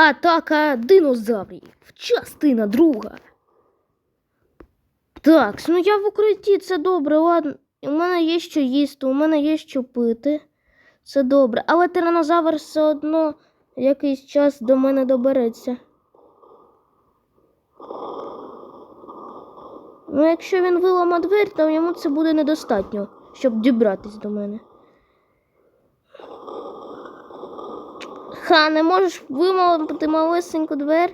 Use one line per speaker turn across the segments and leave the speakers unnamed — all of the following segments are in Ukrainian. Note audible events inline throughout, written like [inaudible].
Атака динозаврів. Частина друга. Так, ну я в укритті, це добре, ладно. У мене є що їсти, у мене є що пити. Це добре. Але тиранозавр все одно якийсь час до мене добереться. Ну, якщо він вилама двері, то йому це буде недостатньо, щоб дібратись до мене. Ха, не можеш вимовити малесеньку двер?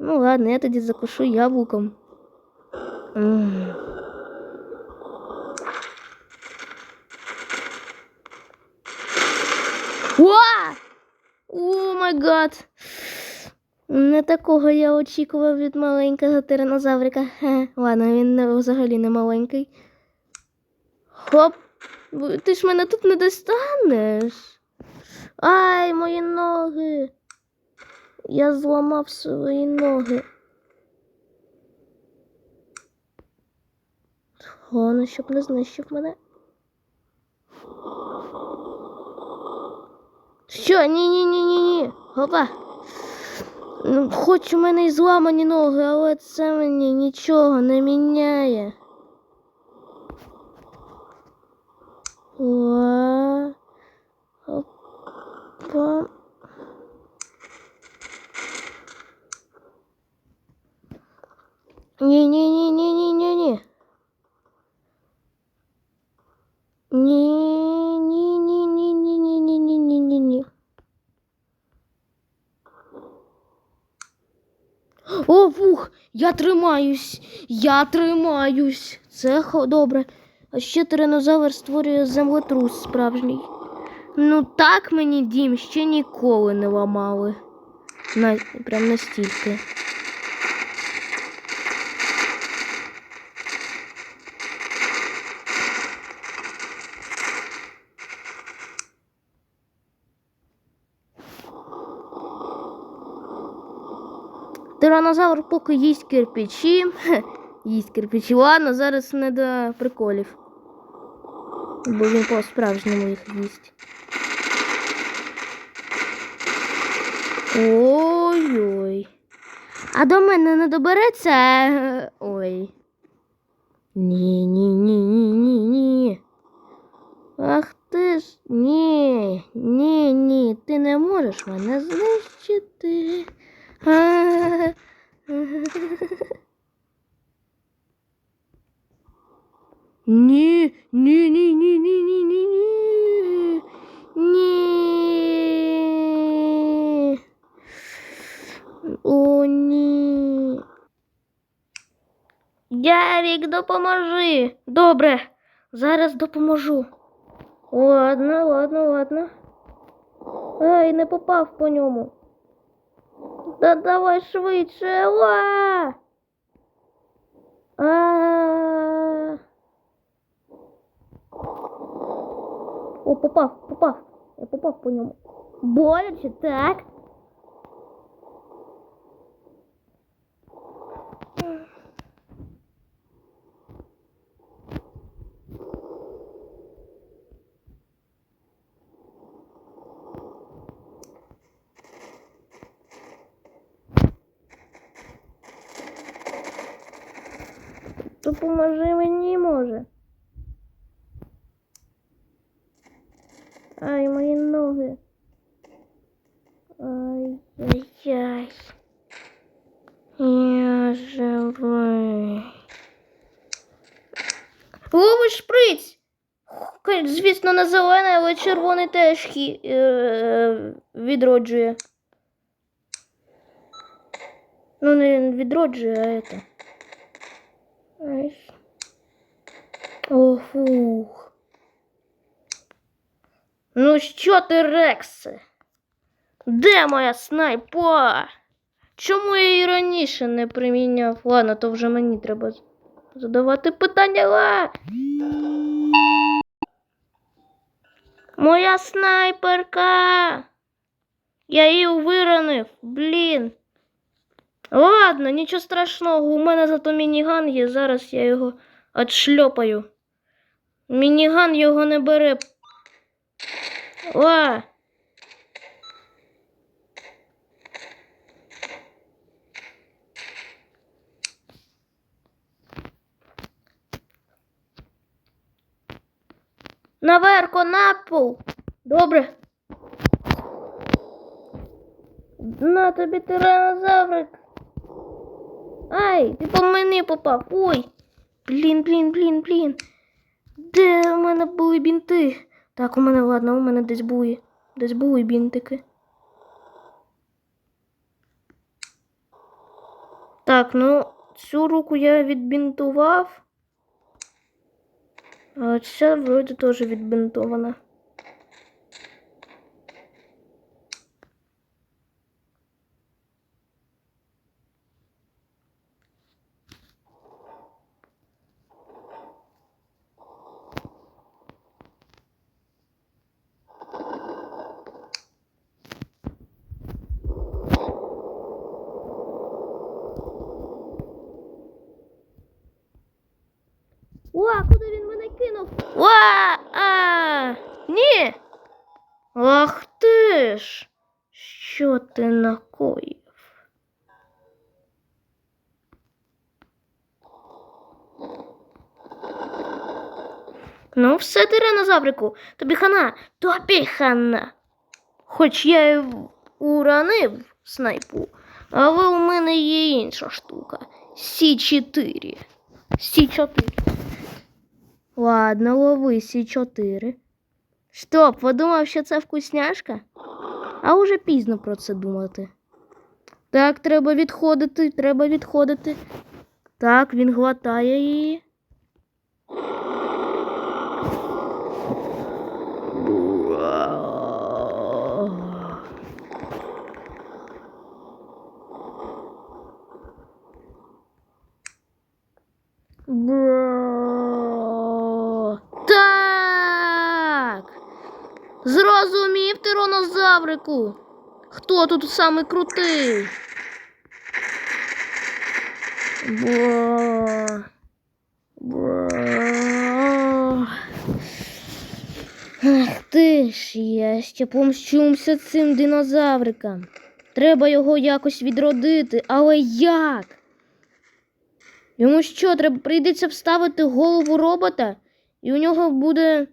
Ну ладно, я тоді закушу яблуком. М. О май гад! Не такого я очікував від маленького тиранозаврика. Хе, ладно, він взагалі не маленький. Хоп! Ти ж мене тут не достанеш. Ай, мої ноги. Я зламав свої ноги. Головне, щоб не знищив мене. Що? Ні, ні, ні, ні, ні. Опа. Ну, хоч у мене і зламані ноги, але це мені нічого не міняє. Ла. [gasps] О, вух, я тримаюсь, я тримаюсь. Це добре. А ще тиранозавр створює землетрус справжній. Ну так мені дім ще ніколи не ламали. На, прям настільки. Тиранозавр поки їсть кирпичі. Їсть кирпичі. Ладно, зараз не до приколів. Бо він по-справжньому їх їсть. Ой-ой. А до мене не добереться. Ой. Ні, ні, ні, ні, ні, ні. Ах ти ж. Ні, ні, ні, ти не можеш мене знищити. Ні, ні, ні, ні, ні, ні, ні, ні. Ні. О, ні. Ярік, допоможи. Добре, зараз допоможу. Ладно, ладно, ладно. Ай, не попав по ньому. Да давай швидше. Ла! А. О, попав, попав. Я попав по ньому. Боляче, так? Допоможи мені, може. Ай, мої ноги. Ай-яй-яй. Я живий. Ловиш шприць! Звісно, не зелений, але червоний теж хі, е, відроджує. Ну, не відроджує, а це. Ай. О, фух. Ну що ти, Рексе? Де моя снайпа? Чому я її раніше не приміняв? Ладно, то вже мені треба задавати питання. Ла! Моя снайперка. Я її виронив, блін. Ладно, нічого страшного, у мене зато мініган є, зараз я його отшльопаю. Мініган його не бере. О! Наверху, на пол. Добре. На тобі тиранозаврик. Ай, ти по мені попав. Ой. Блін, блін, блін, блін. Де у мене були бінти? Так, у мене ладно, у мене десь були. Десь були бінтики. Так, ну, цю руку я відбінтував. А ця вроде теж відбинтована. О, куди він мене кинув? Ва! А! Ні! Ах ти ж! Що ти накоїв? Ну, все, тиранозаврику, тобі хана, тобі хана. Хоч я в- уронив снайпу, але у мене є інша штука. Сі-4. Сі-4. Ладно, лови сі 4 Стоп, подумав, що це вкусняшка? А уже пізно про це думати. Так, треба відходити, треба відходити. Так, він глотає її. Бро. Так. Зрозумів тиранозаврику. Хто тут самий крутий? Бро. Бро. Ах ти ж, я ще помщумся цим динозаврикам. Треба його якось відродити, але як? Йому що, треба прийдеться вставити голову робота, і у нього буде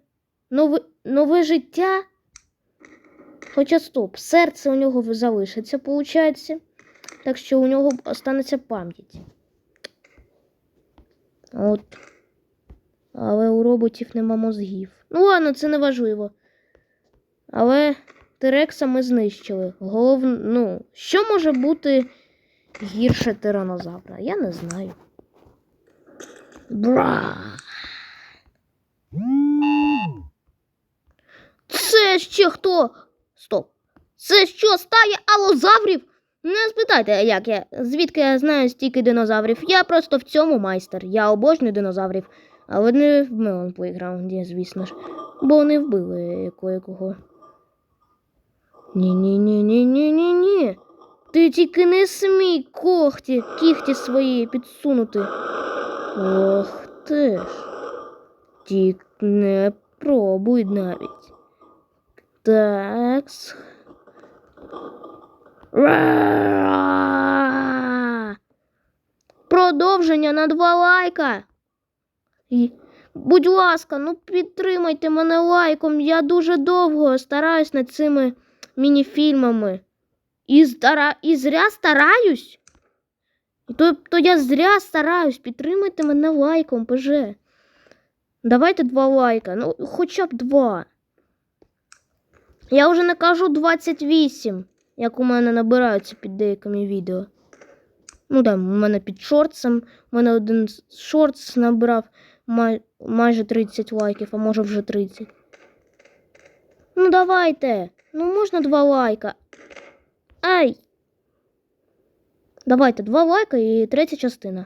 нове, нове життя? Хоча стоп, серце у нього залишиться, виходить. Так що у нього останеться пам'ять. От. Але у роботів нема мозгів. Ну ладно, це не важливо. Але Терекса ми знищили. Голов... Ну, що може бути гірше тиранозавра? Я не знаю. Бра. Це ще хто? Стоп. Це що, стая алозаврів? Не спитайте, як я, звідки я знаю стільки динозаврів. Я просто в цьому майстер. Я обожнюю динозаврів. Але не в Мелон плейграунді, звісно ж. Бо не вбили кое-кого. Ні-ні-ні-ні-ні-ні-ні. Ти тільки не смій когті, кіхті свої підсунути. Ох ти ж. Тік не пробуй навіть. Так. Продовження на два лайка. Будь ласка, ну підтримайте мене лайком. Я дуже довго стараюсь над цими мініфільмами. І, стара... і зря стараюсь. То я зря стараюсь. Підтримайте мене лайком, ПЖ. Давайте два лайка. Ну, хоча б два. Я вже не кажу 28, як у мене набираються під деякими відео. Ну там, у мене під шортсом. У мене один шортс набрав май... майже 30 лайків, а може вже 30. Ну давайте. Ну можна два лайка. Ай! Давайте два лайка і третя частина.